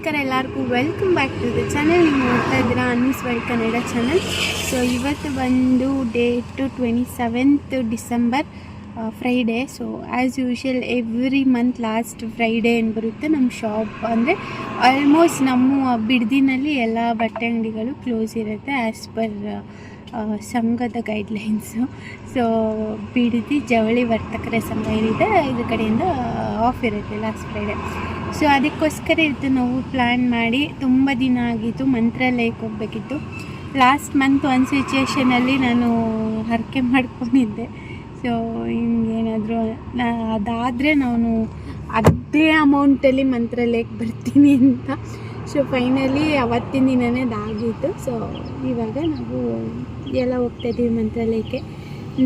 ನಮಸ್ಕಾರ ಎಲ್ಲರಿಗೂ. Welcome back to the channel ನೀವು ನೋಡ್ತಾ ಇದ್ದೀರಾ Annie's world Kannada channel so ಇವತ್ತು ಬಂದು date twenty seventh December Friday so as usual every month last Friday ಏನು ಬರುತ್ತೆ? ನಮ್ಮ ಶಾಪ್ ಅಂದರೆ ಆಲ್ಮೋಸ್ಟ್ ನಮ್ಮ ಬಿಡ್ದಿನಲ್ಲಿ ಎಲ್ಲ ಬಟ್ಟೆ ಅಂಗಡಿಗಳು ಕ್ಲೋಸ್ ಇರುತ್ತೆ ಆ್ಯಸ್ ಪರ್ ಸಂಘದ ಗೈಡ್ಲೈನ್ಸು ಸೊ ಬಿಡದಿ, ಜವಳಿ ವರ್ತಕರ ಸಂಘ ಏನಿದೆ, ಇದ್ರ ಕಡೆಯಿಂದ ಆಫ್ ಇರುತ್ತೆ ಲಾಸ್ಟ್ ಫ್ರೈಡೇ ಸೊ ಅದಕ್ಕೋಸ್ಕರ ಇತ್ತು ನಾವು ಪ್ಲ್ಯಾನ್ ಮಾಡಿ ತುಂಬ ದಿನ ಆಗಿತ್ತು ಮಂತ್ರಾಲಯಕ್ಕೆ ಹೋಗಬೇಕಿತ್ತು. ಲಾಸ್ಟ್ ಮಂತ್ ಒಂದು ಸಿಚುಯೇಷನಲ್ಲಿ ನಾನು ಹರಕೆ ಮಾಡ್ಕೊಂಡಿದ್ದೆ. ಸೊ ಹಿಂಗೇನಾದರೂ ಅದಾದರೆ ನಾನು ಅದೇ ಅಮೌಂಟಲ್ಲಿ ಮಂತ್ರಾಲಯಕ್ಕೆ ಬರ್ತೀನಿ ಅಂತ. ಸೊ ಫೈನಲಿ ಅವತ್ತಿನ ದಿನವೇ ಅದಾಗಿತ್ತು ಸೊ ಇವಾಗ ನಾವು ಎಲ್ಲ ಹೋಗ್ತಾಯಿದ್ದೀವಿ ಮಂತ್ರಾಲಯಕ್ಕೆ.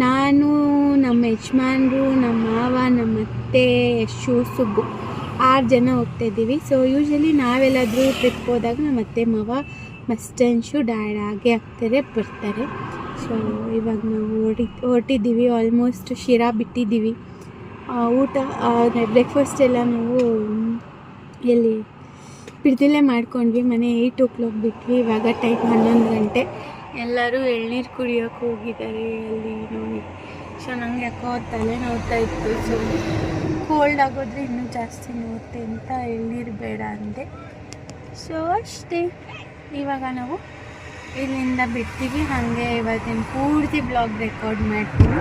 ನಾನು, ನಮ್ಮ ಯಜಮಾನ್ರು, ನಮ್ಮ ಮಾವ, ನಮ್ಮ ಅತ್ತೆ ಯಶು ಸುಬ್ಬು ಆರು ಜನ ಹೋಗ್ತಾ ಇದ್ದೀವಿ. ಸೊ ಯೂಶ್ವಲಿ ನಾವೆಲ್ಲಾದರೂ ಟ್ರಿಪ್ ಹೋದಾಗ ನಮ್ಮ ಅತ್ತೆ, ಮಾವ ಮಸ್ಟನ್ಶು ಡ್ಯಾಡ್ ಆಗೇ ಆಗ್ತಾರೆ, ಬರ್ತಾರೆ. ಸೊ ಇವಾಗ ನಾವು ಹೊಡಿ ಹೊರಟಿದ್ದೀವಿ. ಆಲ್ಮೋಸ್ಟ್ ಶಿರಾ ಬಿಟ್ಟಿದ್ದೀವಿ. ಊಟ ಬ್ರೇಕ್ಫಾಸ್ಟ್ ಎಲ್ಲ ನಾವು ಎಲ್ಲಿ ಬಿಡ್ದಿಲ್ಲೇ ಮಾಡ್ಕೊಂಡ್ವಿ. ಮನೆ ಏಯ್ಟ್ ಓ ಕ್ಲಾಕ್ ಬಿಟ್ವಿ. ಇವಾಗ ಟೈಮ್ ಹನ್ನೊಂದು ಗಂಟೆ. ಎಲ್ಲರೂ ಎಳ್ನೀರು ಕುಡಿಯೋಕೆ ಹೋಗಿದ್ದಾರೆ. ಅಲ್ಲಿ ನೋಡಿ. ಸೊ, ನಂಗೆ ಯಾಕೋ ತಲೆ ನೋಡ್ತಾ ಇತ್ತು. ಸೊ ಕೋಲ್ಡ್ ಆಗೋದ್ರೆ ಇನ್ನೂ ಜಾಸ್ತಿ ನೋಡುತ್ತೆ ಅಂತ ಎಳ್ನೀರು ಬೇಡ ಅಂದೆ. ಸೊ ಅಷ್ಟೇ. ಇವಾಗ ನಾವು ಇಲ್ಲಿಂದ ಬಿಡ್ತೀವಿ ಹಾಗೆ ಇವತ್ತಿನ ಪೂರ್ತಿ ಬ್ಲಾಗ್ ರೆಕಾರ್ಡ್ ಮಾಡ್ತೀನಿ.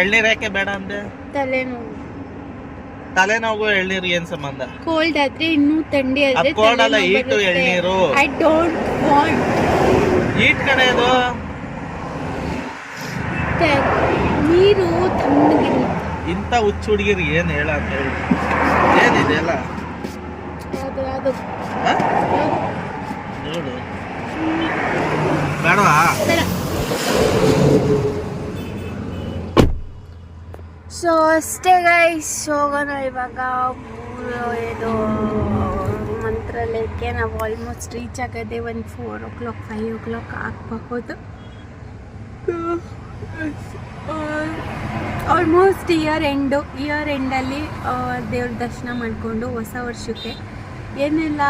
ಎಳ್ನೀರ್ ಯಾಕೆ ಬೇಡ ಅಂದೆ? ತಲೆನೋವು. ತಲೆನೋವು ಎಳ್ನೀರು ಏನ್ ಸಂಬಂಧ? ಕೋಲ್ಡ್ ಆದ್ರೆ ಇನ್ನೂ ಥಂಡಿ ಆದ್ರೆ ಕೋಲ್ಡ್ ಅಲ್ಲ, ಎಳ್ನೀರು. ಐ ಡೋಂಟ್ ವಾಂಟ್ ಈಟ್ ಕಡೆ ಇದು ನೀರು ತಣ್ಣಗಿರಲಿ ಇಂಥ ಹುಚ್ಚು ಹುಡುಗಿರು ಏನ್ ಹೇಳ ಅಂತ ಹೇಳಿ. ಏನಿದೆ ಎಲ್ಲ? ಯಾವುದು ಯಾವುದು? ಹ? ನೋಡು. ಬೇಡವಾ? ಬೇಡ. ಸೊ ಅಷ್ಟೇ ಗೈಸ್ ಹೋಗೋಣ ಇವಾಗ ಊರು ಇದು ಮಂತ್ರಾಲಯಕ್ಕೆ. ನಾವು ಆಲ್ಮೋಸ್ಟ್ ರೀಚ್ ಆಗೋದೇ ಒಂದು four o'clock five o'clock ಆಗಬಹುದು ಆಲ್ಮೋಸ್ಟ್ ಇಯರ್ ಎಂಡು ಇಯರ್ ಎಂಡಲ್ಲಿ ದೇವ್ರ ದರ್ಶನ ಮಾಡಿಕೊಂಡು ಹೊಸ ವರ್ಷಕ್ಕೆ ಏನೆಲ್ಲ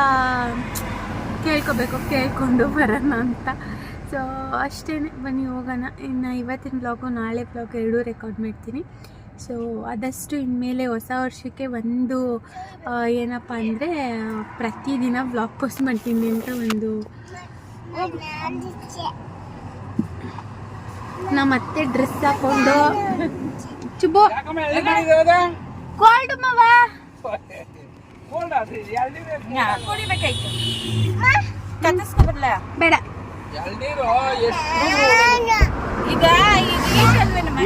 ಕೇಳ್ಕೊಬೇಕು ಕೇಳ್ಕೊಂಡು ಬರೋಣ ಅಂತ. ಸೊ ಅಷ್ಟೇ ಬನ್ನಿ, ಹೋಗೋಣ. ಇನ್ನು ಇವತ್ತಿನ ಬ್ಲಾಗು ನಾಳೆ ಬ್ಲಾಗ್ ಎರಡೂ ರೆಕಾರ್ಡ್ ಮಾಡ್ತೀನಿ. ಸೊ ಆದಷ್ಟು ಇನ್ಮೇಲೆ ಹೊಸ ವರ್ಷಕ್ಕೆ ಒಂದು ಏನಪ್ಪ ಅಂದರೆ, ಪ್ರತಿದಿನ ಬ್ಲಾಗ್ ಪೋಸ್ಟ್ ಮಾಡ್ತೀನಿ ಅಂತ ಒಂದು ನಮ್ಮ ಅತ್ತೆ ಡ್ರೆಸ್ ಹಾಕೊಂಡು. ಚುಬೋ ಕೋಲ್ಡ್ ಮವ. ಬೇಡ?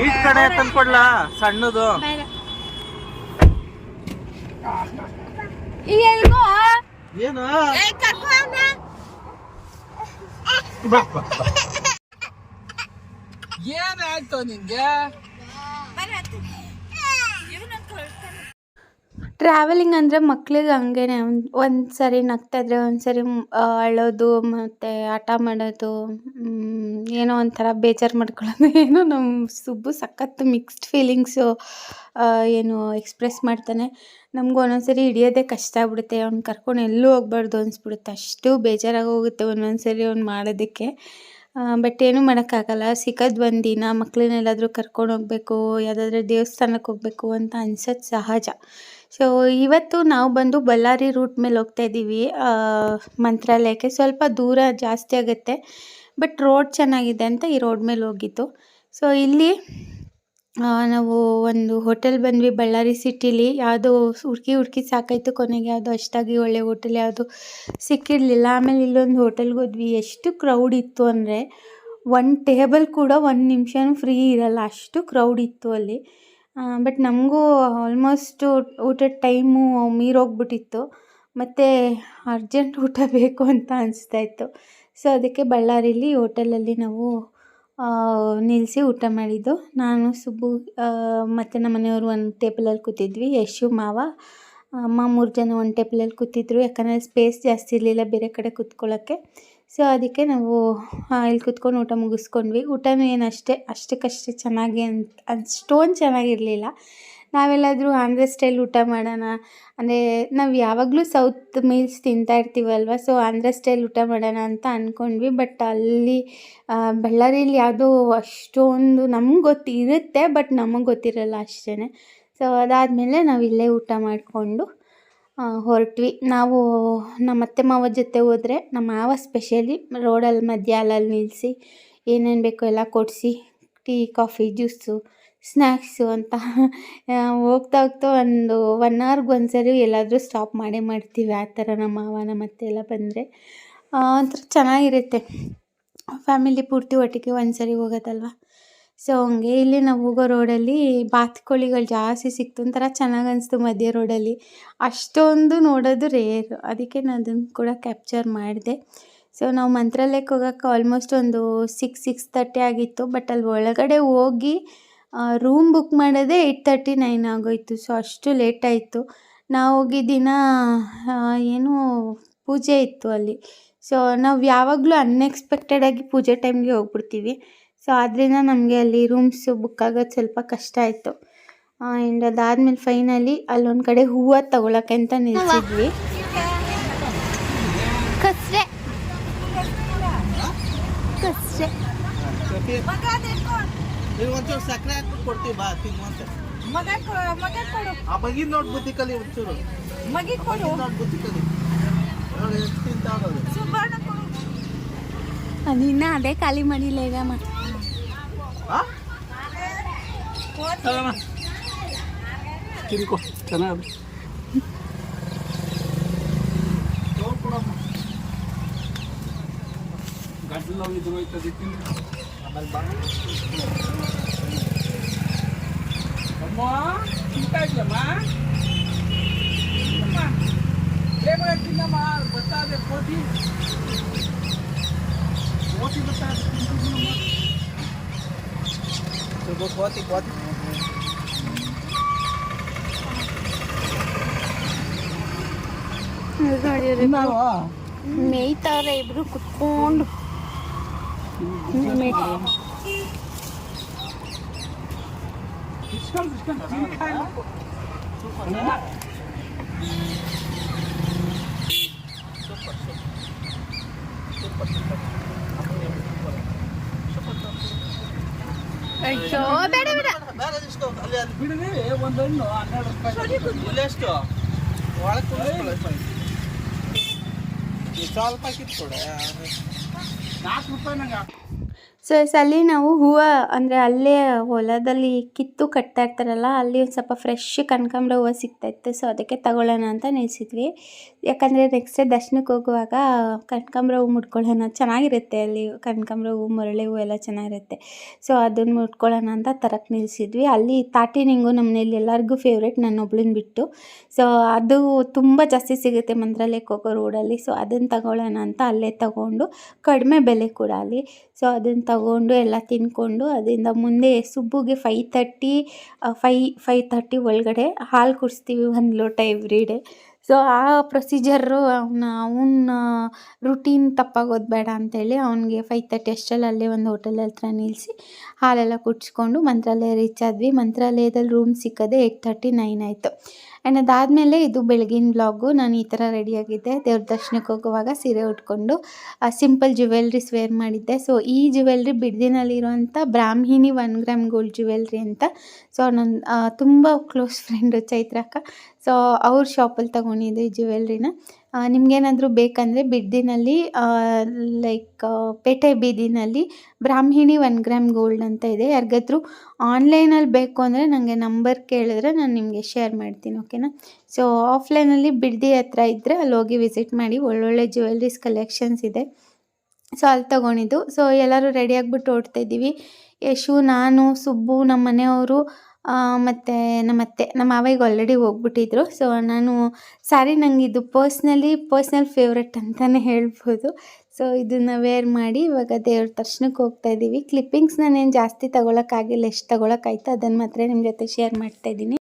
ಈಟ್ ಕಡೆ ತಂದ್ಕೊಡ್ಲ ಸಣ್ಣದು. ಏನು? ಏ, ಕರ್ಕೊ ಅವ್ನ. ಟ್ರಾವೆಲಿಂಗ್ ಅಂದರೆ ಮಕ್ಳಿಗೆ ಹಂಗೇನೆ, ಒಂದು ಸರಿ ನಗ್ತಾಯಿದ್ರೆ ಒಂದು ಸರಿ ಅಳೋದು ಮತ್ತು ಆಟ ಮಾಡೋದು ಏನೋ ಒಂಥರ ಬೇಜಾರು ಮಾಡ್ಕೊಳ್ಳೋದು. ಏನೋ ನಮ್ಮ ಸುಬ್ಬು ಸಖತ್ತು ಮಿಕ್ಸ್ಡ್ ಫೀಲಿಂಗ್ಸು ಏನು ಎಕ್ಸ್ಪ್ರೆಸ್ ಮಾಡ್ತಾನೆ. ನಮಗೂ ಒಂದೊಂದು ಸರಿ ಹಿಡಿಯೋದೇ ಕಷ್ಟ ಆಗ್ಬಿಡುತ್ತೆ. ಅವ್ನು ಕರ್ಕೊಂಡು ಎಲ್ಲೂ ಹೋಗ್ಬಾರ್ದು ಅನಿಸ್ಬಿಡುತ್ತೆ. ಅಷ್ಟು ಬೇಜಾರಾಗಿ ಹೋಗುತ್ತೆ ಒಂದೊಂದು ಸರಿ ಅವ್ನು ಮಾಡೋದಕ್ಕೆ. ಬಟ್ ಏನೂ ಮಾಡೋಕ್ಕಾಗಲ್ಲ. ಸಿಕ್ಕದ್ ಒಂದಿನ ದಿನ ಮಕ್ಕಳನ್ನೆಲ್ಲಾದರೂ ಕರ್ಕೊಂಡು ಹೋಗಬೇಕು, ಯಾವುದಾದ್ರೂ ದೇವಸ್ಥಾನಕ್ಕೆ ಹೋಗಬೇಕು ಅಂತ ಅನ್ಸೋದು ಸಹಜ. ಸೊ ಇವತ್ತು ನಾವು ಬಂದು ಬಳ್ಳಾರಿ ರೂಟ್ ಮೇಲೆ ಹೋಗ್ತಾ ಇದ್ದೀವಿ. ಮಂತ್ರಾಲಯಕ್ಕೆ. ಸ್ವಲ್ಪ ದೂರ ಜಾಸ್ತಿ ಆಗುತ್ತೆ ಬಟ್ ರೋಡ್ ಚೆನ್ನಾಗಿದೆ ಅಂತ ಈ ರೋಡ್ ಮೇಲೆ ಹೋಗಿದ್ದು. ಸೊ ಇಲ್ಲಿ ನಾವು ಒಂದು ಹೋಟೆಲ್ ಬಂದ್ವಿ ಬಳ್ಳಾರಿ ಸಿಟಿಲಿ ಯಾವುದು ಹುಡುಕಿ ಹುಡುಕಿ ಸಾಕಾಯಿತು ಕೊನೆಗೆ. ಯಾವುದೋ ಅಷ್ಟಾಗಿ ಒಳ್ಳೆ ಹೋಟೆಲ್ ಯಾವುದು ಸಿಕ್ಕಿರಲಿಲ್ಲ. ಆಮೇಲೆ ಇಲ್ಲೊಂದು ಹೋಟೆಲ್ಗೆ ಹೋದ್ವಿ. ಎಷ್ಟು ಕ್ರೌಡ್ ಇತ್ತು ಅಂದರೆ ಒಂದು ಟೇಬಲ್ ಕೂಡ ಒಂದು ನಿಮಿಷನೂ ಫ್ರೀ ಇರಲ್ಲ. ಅಷ್ಟು ಕ್ರೌಡ್ ಇತ್ತು ಅಲ್ಲಿ. ಬಟ್ ನಮಗೂ ಆಲ್ಮೋಸ್ಟ್ ಊಟದ ಟೈಮು ಮೀರೋಗ್ಬಿಟ್ಟಿತ್ತು ಮತ್ತು ಅರ್ಜೆಂಟ್ ಊಟ ಬೇಕು ಅಂತ ಅನಿಸ್ತಾ ಇತ್ತು. ಸೊ ಅದಕ್ಕೆ ಬಳ್ಳಾರಿಲಿ ಹೋಟೆಲಲ್ಲಿ ನಾವು ನಿಲ್ಲಿಸಿ ಊಟ ಮಾಡಿದ್ದು. ನಾನು, ಸುಬ್ಬು ಮತ್ತು ನಮ್ಮ ಮನೆಯವರು ಒಂದು ಟೇಬಲಲ್ಲಿ ಕೂತಿದ್ವಿ, ಯಶು, ಮಾವ. ಅಮ್ಮ ಮೂರು ಜನ ಒಂದು ಟೇಬಲಲ್ಲಿ ಕೂತಿದ್ರು, ಯಾಕಂದರೆ ಸ್ಪೇಸ್ ಜಾಸ್ತಿ ಇರಲಿಲ್ಲ ಬೇರೆ ಕಡೆ ಕೂತ್ಕೊಳ್ಳೋಕ್ಕೆ. ಸೊ ಅದಕ್ಕೆ ನಾವು ಇಲ್ಲಿ ಕೂತ್ಕೊಂಡು ಊಟ ಮುಗಿಸ್ಕೊಂಡ್ವಿ. ಊಟನೂ ಏನು ಅಷ್ಟೇ ಅಷ್ಟಕ್ಕಷ್ಟೇ ಚೆನ್ನಾಗಿ ಅಂತ ಅಷ್ಟೊಂದು ಚೆನ್ನಾಗಿರಲಿಲ್ಲ. ನಾವೆಲ್ಲಾದರೂ ಆಂಧ್ರ ಸ್ಟೈಲ್ ಊಟ ಮಾಡೋಣ. ಅಂದರೆ ನಾವು ಯಾವಾಗಲೂ ಸೌತ್ ಮೀಲ್ಸ್ ತಿಂತಾ ಇರ್ತೀವಲ್ವ? ಸೊ ಆಂಧ್ರ ಸ್ಟೈಲ್ ಊಟ ಮಾಡೋಣ ಅಂತ ಅಂದ್ಕೊಂಡ್ವಿ ಬಟ್ ಅಲ್ಲಿ ಬಳ್ಳಾರಿಯಲ್ಲಿ ಯಾವುದೋ ಅಷ್ಟೊಂದು ನಮ್ಗೆ ಗೊತ್ತಿರುತ್ತೆ ಬಟ್ ನಮಗೆ ಗೊತ್ತಿರಲ್ಲ ಅಷ್ಟೇ ಸೊ ಅದಾದಮೇಲೆ ನಾವು ಇಲ್ಲೇ ಊಟ ಮಾಡಿಕೊಂಡು ಹೊರಟ್ವಿ. ನಾವು ನಮ್ಮ ಅತ್ತೆ ಮಾವ ಜೊತೆ ಹೋದರೆ, ನಮ್ಮ ಮಾವ ಸ್ಪೆಷಲಿ ರೋಡಲ್ಲಿ ಮಧ್ಯ ಅಲ್ಲಲ್ಲಿ ನಿಲ್ಲಿಸಿ ಏನೇನು ಬೇಕೋ ಎಲ್ಲ ಕೊಡಿಸಿ, ಟೀ, ಕಾಫಿ, ಜ್ಯೂಸು ಸ್ನ್ಯಾಕ್ಸು ಅಂತ. ಹೋಗ್ತಾ ಹೋಗ್ತಾ ಒಂದು ಒನ್ ಅವರ್ಗೆ ಒಂದು ಸರಿ ಎಲ್ಲಾದರೂ ಸ್ಟಾಪ್ ಮಾಡೇ ಮಾಡ್ತೀವಿ, ಆ ಥರ ನಮ್ಮ ಮಾವ, ನಮ್ಮ ಅತ್ತೆ ಎಲ್ಲ ಬಂದರೆ. ಒಂಥರ ಚೆನ್ನಾಗಿರುತ್ತೆ. ಫ್ಯಾಮಿಲಿ ಪೂರ್ತಿ ಒಟ್ಟಿಗೆ ಒಂದು ಸರಿ ಹೋಗೋದಲ್ವ? ಸೊ ಹಂಗೆ ಇಲ್ಲಿ ನಾವು ಹೋಗೋ ರೋಡಲ್ಲಿ ಬಾತುಕೋಳಿಗಳು ಜಾಸ್ತಿ ಸಿಕ್ತು, ಒಂಥರ ಚೆನ್ನಾಗಿ ಅನಿಸ್ತು ಮಧ್ಯ ರೋಡಲ್ಲಿ ಅಷ್ಟೊಂದು ನೋಡೋದು ರೇರ್ ಅದಕ್ಕೆ ನಾನು ಅದನ್ನು ಕೂಡ ಕ್ಯಾಪ್ಚರ್ ಮಾಡಿದೆ. ಸೊ ನಾವು ಮಂತ್ರಾಲಯಕ್ಕೆ ಹೋಗೋಕೆ ಆಲ್ಮೋಸ್ಟ್ ಒಂದು ಸಿಕ್ಸ್ ಸಿಕ್ಸ್ ತರ್ಟಿ ಆಗಿತ್ತು ಬಟ್ ಅಲ್ಲಿ ಒಳಗಡೆ ಹೋಗಿ ರೂಮ್ ಬುಕ್ ಮಾಡೋದೇ ಏಯ್ಟ್ ತರ್ಟಿ ನೈನ್ ಆಗೋಯ್ತು. ಸೊ ಅಷ್ಟು ಲೇಟ್ ಆಯಿತು. ನಾವು ಹೋಗಿ ದಿನ ಏನು ಪೂಜೆ ಇತ್ತು ಅಲ್ಲಿ. ಸೊ ನಾವು ಯಾವಾಗಲೂ ಅನ್ಎಕ್ಸ್ಪೆಕ್ಟೆಡಾಗಿ ಪೂಜೆ ಟೈಮ್ಗೆ ಹೋಗ್ಬಿಡ್ತೀವಿ. ಸೊ ಆದ್ದರಿಂದ ನಮಗೆ ಅಲ್ಲಿ ರೂಮ್ಸ್ ಬುಕ್ ಆಗೋದು ಸ್ವಲ್ಪ ಕಷ್ಟ ಆಯಿತು. ಆ್ಯಂಡ್ ಅದಾದ್ಮೇಲೆ ಫೈನಲಿ ಅಲ್ಲೊಂದು ಕಡೆ ಹೂವು ತಗೊಳಕ್ಕೆ ಅಂತ ನಿಲ್ಸಿದ್ವಿ. ಕಸ್ರೆ. ಕಸ್ರೆ. ನೀವು ಒಂಚೂರು ಸಕ್ಕರೆ ಹಾಕ್ಬಿಟ್ಟು ಕೊಡ್ತೀವಿ ಬಾ ತಿನ್ನುವಂತೆ ಮಗ ಕೊ- ಮಗ ಕೊಡು. ಆ ಬಗಿದ್ ನೋಡಿ ಬುದ್ಧಿ ಕಲಿ ಒಂಚೂರು. ಮಗಿ ಕೊಡು. ಬಗಿದ್ ನೋಡಿ ಬುದ್ಧಿ ಕಲಿ. ನೋಡಿ ಎಷ್ಟು ತಿಂತಾವದು ಸುಬ್ಬಣ್ಣ ಕೊಡು. ನಿನ್ನ ಅದೇ ಖಾಲಿ ಮಾಡಿಲ್ಲ ಈಗ ಮ ಹಾ ತಿನ್ಕೊ ಚೆನ್ನಾಗಿ. Abal-bal. Vamos lá. Fica de amar. Lembra aqui na mar, botar de poti. Poti botar de pinto de amar. Eu vou poti, poti. મેં તારા એબરું કુટુંડ ನೋಡಿ ಮೇಯ್ತಾವ್ರೆ ಇಬ್ರು ಕುತ್ಕೊಂಡು ಮೇ- ಅಯ್ಯೋ ಬೇಡ ಬೇಡ ಬೇರೆ ಎಷ್ಟು ಅಲ್ಲಿ ಅಲ್ಲಿ ಇಲ್ಲಿ ಎಷ್ಟು ಒಳಗೆ ಕುಂದಿಸ್ಕೊಳ್ಳಿ ಸ್ವಲ್ಪ ಕಿತ್ಕೊಡೆ ನಾಲ್ಕು ರೂಪಾಯಿ ನಂಗೆ ಸೊ ಅಲ್ಲಿ ನಾವು ಹೂವು ಅಂದರೆ ಅಲ್ಲೇ ಹೊಲದಲ್ಲಿ ಕಿತ್ತು ಕಟ್ತಾ ಅಲ್ಲಿ ಒಂದು ಸ್ವಲ್ಪ ಫ್ರೆಶ್ ಕನಕಾಂಬ್ರ ಹೂವು ಸಿಗ್ತಾಯಿತ್ತು ಸೊ ಅದಕ್ಕೆ ತಗೊಳ್ಳೋಣ ಅಂತ ನಿಲ್ಸಿದ್ವಿ ಯಾಕಂದರೆ ನೆಕ್ಸ್ಟ್ ಡೇ ದರ್ಶನಕ್ಕೆ ಹೋಗುವಾಗ ಕನಕಾಂಬ್ರ ಹೂವು ಮುಟ್ಕೊಳ್ಳೋಣ, ಚೆನ್ನಾಗಿರುತ್ತೆ ಅಲ್ಲಿ ಕನಕಾಂಬ್ರ ಹೂವು ಮರಳಿ ಹೂವು ಎಲ್ಲ ಚೆನ್ನಾಗಿರುತ್ತೆ. ಸೊ ಅದನ್ನು ಮುಟ್ಕೊಳ್ಳೋಣ ಅಂತ ತರಕ್ಕೆ ನಿಲ್ಸಿದ್ವಿ. ಅಲ್ಲಿ ತಾಟಿನಿಂಗು ನಮ್ಮ ಮನೇಲಿ ಎಲ್ಲರಿಗೂ ಫೇವ್ರೇಟ್ ನಾನು ಒಬ್ಳನ್ನ ಬಿಟ್ಟು. ಸೊ ಅದು ತುಂಬ ಜಾಸ್ತಿ ಸಿಗುತ್ತೆ ಮಂತ್ರಾಲಯಕ್ಕೆ ಹೋಗೋ ರೋಡಲ್ಲಿ ಸೊ ಅದನ್ನು ತಗೊಳ್ಳೋಣ ಅಂತ ಅಲ್ಲೇ ತಗೊಂಡು ಕಡಿಮೆ ಬೆಲೆ ಕೂಡ ಅಲ್ಲಿ. ಸೊ, ಅದನ್ನು ತಗೊಂಡು ಎಲ್ಲ ತಿನ್ಕೊಂಡು ಅದರಿಂದ ಮುಂದೆ ಸುಬ್ಬುಗೆ five thirty five five thirty ಒಳಗಡೆ ಹಾಲು ಕುಡಿಸ್ತೀವಿ ಒಂದು ಲೋಟ ಎವ್ರಿ ಡೇ ಸೊ ಆ ಪ್ರೊಸೀಜರು ಅವನ ಅವನ ರುಟೀನ್ ತಪ್ಪಾಗೋದು ಬೇಡ ಅಂತೇಳಿ ಅವನಿಗೆ ಫೈವ್ ತರ್ಟಿ ಅಷ್ಟಲ್ಲಿ ಅಲ್ಲೇ ಒಂದು ಹೋಟೆಲ್ ಹತ್ರ ನಿಲ್ಲಿಸಿ ಹಾಲೆಲ್ಲ ಕುಡ್ಸ್ಕೊಂಡು ಮಂತ್ರಾಲಯ ರೀಚ್ ಆದ್ವಿ. ಮಂತ್ರಾಲಯದಲ್ಲಿ ರೂಮ್ ಸಿಕ್ಕದೆ ಏಯ್ಟ್ ತರ್ಟಿ ನೈನ್ ಆಯಿತು. ಆ್ಯಂಡ್ ಅದಾದಮೇಲೆ ಇದು ಬೆಳಗಿನ ಬ್ಲಾಗು ನಾನು ಈ ಥರ ರೆಡಿಯಾಗಿದ್ದೆ ದೇವ್ರ ದರ್ಶನಕ್ಕೆ ಹೋಗುವಾಗ ಸೀರೆ ಉಟ್ಕೊಂಡು ಸಿಂಪಲ್ ಜ್ಯುವೆಲ್ರೀಸ್ ವೇರ್ ಮಾಡಿದ್ದೆ. ಸೊ ಈ jewellery ಬಿಡ್ದಿನಲ್ಲಿರುವಂಥ Brahmini one gram gold jewellery ಅಂತ. ಸೊ ನನ್ನ ತುಂಬ ಕ್ಲೋಸ್ ಫ್ರೆಂಡು ಚೈತ್ರಕ್ಕ ಸೊ ಅವ್ರ ಶಾಪಲ್ಲಿ ತೊಗೊಂಡಿದ್ದೆ ಈ ಜ್ಯುವೆಲ್ರಿನ ನಿಮ್ಗೇನಾದರೂ ಬೇಕಂದರೆ ಬಿಡ್ದಿನಲ್ಲಿ ಲೈಕ್ ಪೇಟೆ ಬೀದಿನಲ್ಲಿ ಬ್ರಾಹ್ಮಿಣಿ ಒನ್ ಗ್ರಾಮ್ ಗೋಲ್ಡ್ ಅಂತ ಇದೆ. ಯಾರಿಗಾದ್ರೂ ಆನ್ಲೈನಲ್ಲಿ ಬೇಕು ಅಂದರೆ ನನಗೆ ನಂಬರ್ ಕೇಳಿದ್ರೆ ನಾನು ನಿಮಗೆ ಶೇರ್ ಮಾಡ್ತೀನಿ ಓಕೆನಾ ಸೊ ಆಫ್ಲೈನಲ್ಲಿ ಬಿಡ್ದಿ ಹತ್ರ ಇದ್ದರೆ ಅಲ್ಲಿ ಹೋಗಿ ವಿಸಿಟ್ ಮಾಡಿ. ಒಳ್ಳೊಳ್ಳೆ ಜ್ಯುವೆಲ್ರೀಸ್ ಕಲೆಕ್ಷನ್ಸ್ ಇದೆ. ಸೊ ಅಲ್ಲಿ ತೊಗೊಂಡಿದ್ದು. ಸೊ ಎಲ್ಲರೂ ರೆಡಿಯಾಗಿಬಿಟ್ಟು ಓಡ್ತಾ ಇದ್ದೀವಿ. ಯಶು, ನಾನು, ಸುಬ್ಬು ನಮ್ಮ ಮನೆಯವರು ಮತ್ತು ನಮ್ಮ ಅತ್ತೆ, ನಮ್ಮ ಮಾವಿಗೆ ಆಲ್ರೆಡಿ ಹೋಗ್ಬಿಟ್ಟಿದ್ರು. ಸೊ ನಾನು ಸ್ಯಾರಿ ನಂಗೆ ಇದು ಪರ್ಸ್ನಲಿ ಪರ್ಸ್ನಲ್ ಫೇವ್ರೆಟ್ ಅಂತಲೇ ಹೇಳ್ಬೋದು. ಸೊ ಇದನ್ನು ವೇರ್ ಮಾಡಿ ಇವಾಗ ದೇವ್ರ ದರ್ಶನಕ್ಕೆ ಹೋಗ್ತಾ ಇದ್ದೀವಿ ಕ್ಲಿಪ್ಪಿಂಗ್ಸ್ ನಾನೇನು ಜಾಸ್ತಿ ತಗೊಳಕ್ಕಾಗಿಲ್ಲ, ಎಷ್ಟು ತಗೊಳಕ್ಕಾಯ್ತು ಅದನ್ನು ಮಾತ್ರ ನಿಮ್ಮ ಜೊತೆ ಶೇರ್ ಮಾಡ್ತಾ ಇದ್ದೀನಿ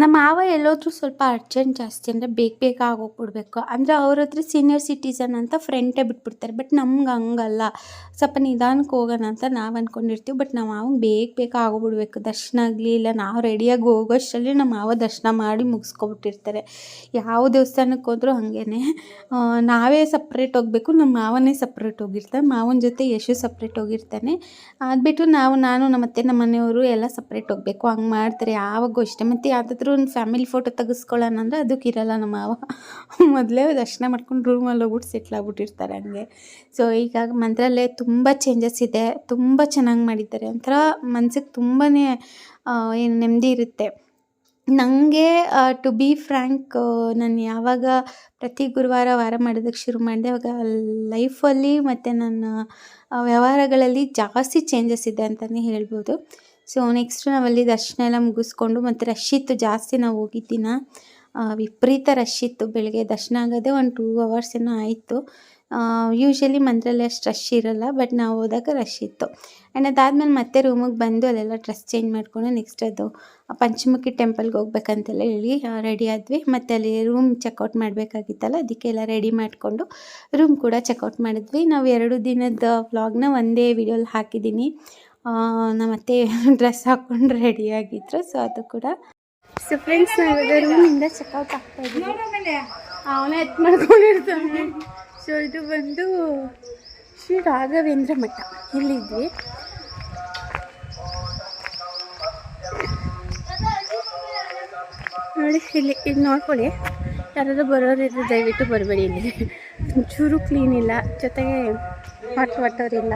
ನಮ್ಮ ಮಾವ ಎಲ್ಲೋದ್ರೂ ಸ್ವಲ್ಪ ಅರ್ಜೆಂಟ್ ಜಾಸ್ತಿ ಅಂದರೆ ಬೇಗ ಬೇಗ ಆಗೋಗ್ಬಿಡ್ಬೇಕು. ಅಂದರೆ ಅವ್ರ ಹತ್ರ ಸೀನಿಯರ್ ಸಿಟಿಸನ್ ಅಂತ ಫ್ರೆಂಟೇ ಬಿಟ್ಬಿಡ್ತಾರೆ. ಬಟ್ ನಮ್ಗೆ ಹಂಗಲ್ಲ. ಸ್ವಲ್ಪ ನಿಧಾನಕ್ಕೆ ಹೋಗೋಣ ಅಂತ ನಾವು ಅಂದ್ಕೊಂಡಿರ್ತೀವಿ ಬಟ್ ನಮ್ಮ ಮಾವಂಗೆ ಬೇಗ ಬೇಗ ಆಗೋಗ್ಬಿಡ್ಬೇಕು. ದರ್ಶನ ಆಗಲಿ ಇಲ್ಲ ನಾವು ರೆಡಿಯಾಗಿ ಹೋಗೋಷ್ಟರಲ್ಲಿ ನಮ್ಮ ಮಾವ ದರ್ಶನ ಮಾಡಿ ಮುಗಿಸ್ಕೊಬಿಟ್ಟಿರ್ತಾರೆ. ಯಾವ ದೇವಸ್ಥಾನಕ್ಕೆ ಹೋದ್ರೂ ಹಾಗೇ ನಾವೇ ಸಪ್ರೇಟ್ ಹೋಗಬೇಕು. ನಮ್ಮ ಮಾವನೇ ಸಪ್ರೇಟ್ ಹೋಗಿರ್ತಾರೆ ಮಾವನ ಜೊತೆ ಯಶು ಸಪ್ರೇಟ್ ಹೋಗಿರ್ತಾನೆ. ಅದು ಬಿಟ್ಟು ನಾವು, ನಾನು ನಮ್ಮ ಅತ್ತೆ ನಮ್ಮ ಮನೆಯವರು ಎಲ್ಲ ಸಪ್ರೇಟ್ ಹೋಗಬೇಕು. ಹಂಗೆ ಮಾಡ್ತಾರೆ. ಯಾವಾಗೂ ಅಷ್ಟೇ ಮತ್ತು ಯಾವುದಾದ್ರೂ ಒಂದು ಫ್ಯಾಮಿಲಿ ಫೋಟೋ ತೆಗೆಸ್ಕೊಳ್ಳೋಣ ಅಂದರೆ ಅದಕ್ಕೆ ಇರಲ್ಲ ನಮ್ಮ ಮಾವ. ಮೊದಲೇ ದರ್ಶನ ಮಾಡ್ಕೊಂಡು ರೂಮಲ್ಲಿ ಹೋಗ್ಬಿಟ್ಟು ಸೆಟ್ಲ್ ಆಗ್ಬಿಟ್ಟಿರ್ತಾರೆ ಹಂಗೆ. ಸೊ ಈಗ ಮಂತ್ರಾಲಯ ತುಂಬ ಚೇಂಜಸ್ ಇದೆ. ತುಂಬ ಚೆನ್ನಾಗಿ ಮಾಡಿದ್ದಾರೆ. ಒಂಥರ ಮನ್ಸಿಗೆ ತುಂಬಾ ಏನು ನೆಮ್ಮದಿ ಇರುತ್ತೆ. ನನಗೆ ಟು ಬಿ ಫ್ರ್ಯಾಂಕ್ ನಾನು ಯಾವಾಗ ಪ್ರತಿ ಗುರುವಾರ ವಾರ ಮಾಡೋದಕ್ಕೆ ಶುರು ಮಾಡಿದೆ, ಅವಾಗ ಲೈಫಲ್ಲಿ ಮತ್ತು ನನ್ನ ವ್ಯವಹಾರಗಳಲ್ಲಿ ಜಾಸ್ತಿ ಚೇಂಜಸ್ ಇದೆ ಅಂತಲೇ ಹೇಳ್ಬೋದು. ಸೊ ನೆಕ್ಸ್ಟ್ ನಾವಲ್ಲಿ ದರ್ಶನ ಎಲ್ಲ ಮುಗಿಸ್ಕೊಂಡು ಮತ್ತು ರಶ್ ಜಾಸ್ತಿ ನಾವು ಹೋಗಿದ್ದಿನ. ವಿಪರೀತ ರಶ್ ಇತ್ತು ಬೆಳಗ್ಗೆ. ದರ್ಶನ ಆಗೋದೇ ಒಂದು ಟೂ ಅವರ್ಸ್ ಏನೋ ಆಯಿತು. ಯೂಶ್ವಲಿ ಮಂತ್ರಾಲಯ ಅಷ್ಟು ರಶ್ ಇರಲ್ಲ ಬಟ್ ನಾವು ಹೋದಾಗ ರಶ್ ಇತ್ತು. ಆ್ಯಂಡ್ ಅದಾದಮೇಲೆ ಮತ್ತೆ ರೂಮಿಗೆ ಬಂದು ಅಲ್ಲೆಲ್ಲ ಡ್ರೆಸ್ ಚೇಂಜ್ ಮಾಡಿಕೊಂಡು ನೆಕ್ಸ್ಟ್ ಅದು ಪಂಚಮುಖಿ ಟೆಂಪಲ್ಗೆ ಹೋಗ್ಬೇಕಂತೆಲ್ಲ ಹೇಳಿ ರೆಡಿ ಆದ್ವಿ. ಮತ್ತು ಅಲ್ಲಿ ರೂಮ್ ಚೆಕ್ಔಟ್ ಮಾಡಬೇಕಾಗಿತ್ತಲ್ಲ, ಅದಕ್ಕೆಲ್ಲ ರೆಡಿ ಮಾಡಿಕೊಂಡು ರೂಮ್ ಕೂಡ ಚೆಕ್ಔಟ್ ಮಾಡಿದ್ವಿ. ನಾವು ಎರಡು ದಿನದ ವ್ಲಾಗ್ನ ಒಂದೇ ವಿಡಿಯೋಲಿ ಹಾಕಿದ್ದೀನಿ ನಮ್ಮ ಅತ್ತೆ ಡ್ರೆಸ್ ಹಾಕ್ಕೊಂಡು ರೆಡಿಯಾಗಿದ್ರು ಸೊ ಅದು ಕೂಡ. ಸೊ ಫ್ರೆಂಡ್ಸ್ ನಾವಿವಾಗ ರೂಮಿಂದ ಚೆಕ್ಔಟ್ ಆಗ್ತಾ ಇದ್ದೀವಿ. ಅವನೇ ಎತ್ ಮಾಡ್ಕೊಂಡಿರ್ತಾನೆ. ಸೊ ಇದು ಬಂದು ಶ್ರೀ ರಾಘವೇಂದ್ರ ಮಠ. ಇಲ್ಲಿದ್ವಿ. ನೋಡಿ, ಇಲ್ಲಿ ಇದು ನೋಡ್ಕೊಳ್ಳಿ. ಯಾರಾದರೂ ಬರೋರು ಇದ್ರೆ ದಯವಿಟ್ಟು ಬರಬೇಡಿ ಇಲ್ಲಿ. ಒಂಚೂರು ಕ್ಲೀನ್ ಇಲ್ಲ. ಜೊತೆಗೆ ಮಾತು ವಾಟರ್ ಇಲ್ಲ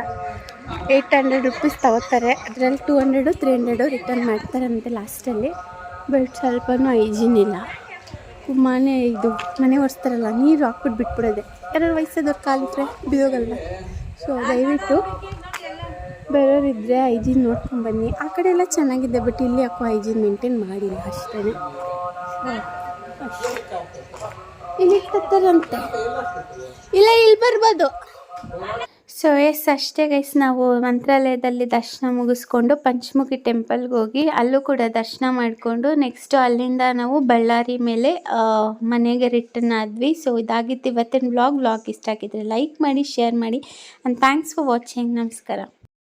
ಏಯ್ಟ್ ಹಂಡ್ರೆಡ್ ರುಪೀಸ್ ತಗೋತಾರೆ. ಅದರಲ್ಲಿ two hundred three hundred return ಮಾಡ್ತಾರಂತೆ ಲಾಸ್ಟಲ್ಲಿ ಬಟ್ ಸ್ವಲ್ಪನೂ ಹೈಜೀನ್ ಇಲ್ಲ. ಮನೆ ಇದು ಮನೆ ಒರೆಸ್ತಾರಲ್ಲ, ನೀರು ಹಾಕ್ಬಿಟ್ಟು ಬಿಟ್ಬಿಡೋದೆ. ಯಾರು ವಯಸ್ಸಾದವ್ರು ಕಾಲಿಟ್ರೆ ಬಿದೋಗಲ್ವ ಸೊ ದಯವಿಟ್ಟು ಬೇರೆಯವ್ರಿದ್ದರೆ ಹೈಜೀನ್ ನೋಡ್ಕೊಂಡು ಬನ್ನಿ. ಆ ಕಡೆ ಎಲ್ಲ ಚೆನ್ನಾಗಿದೆ ಬಟ್ ಇಲ್ಲಿ ಯಾಕೋ ಹೈಜೀನ್ ಮೇಂಟೈನ್ ಮಾಡಿಲ್ಲ ಅಷ್ಟೇ ಇಲ್ಲಿ ತರ್ತಾರಂತೆ ಇಲ್ಲ, ಇಲ್ಲಿ ಬರ್ಬೋದು. ಸೊ, ಎಸ್, ಅಷ್ಟೇ ಗೈಸ್ ನಾವು ಮಂತ್ರಾಲಯದಲ್ಲಿ ದರ್ಶನ ಮುಗಿಸ್ಕೊಂಡು ಪಂಚಮುಖಿ ಟೆಂಪಲ್ಗೆ ಹೋಗಿ ಅಲ್ಲೂ ಕೂಡ ದರ್ಶನ ಮಾಡಿಕೊಂಡು ನೆಕ್ಸ್ಟು ಅಲ್ಲಿಂದ ನಾವು ಬಳ್ಳಾರಿ ಮೇಲೆ ಮನೆಗೆ ರಿಟರ್ನ್ ಆದ್ವಿ. ಸೊ ಇದಾಗಿತ್ತು ಇವತ್ತಿನ ವ್ಲಾಗ್ ವ್ಲಾಗ್ ಇಷ್ಟ ಆಗಿದ್ರೆ ಲೈಕ್ ಮಾಡಿ ಶೇರ್ ಮಾಡಿ. ಆ್ಯಂಡ್ ಥ್ಯಾಂಕ್ಸ್ ಫಾರ್ ವಾಚಿಂಗ್ ನಮಸ್ಕಾರ.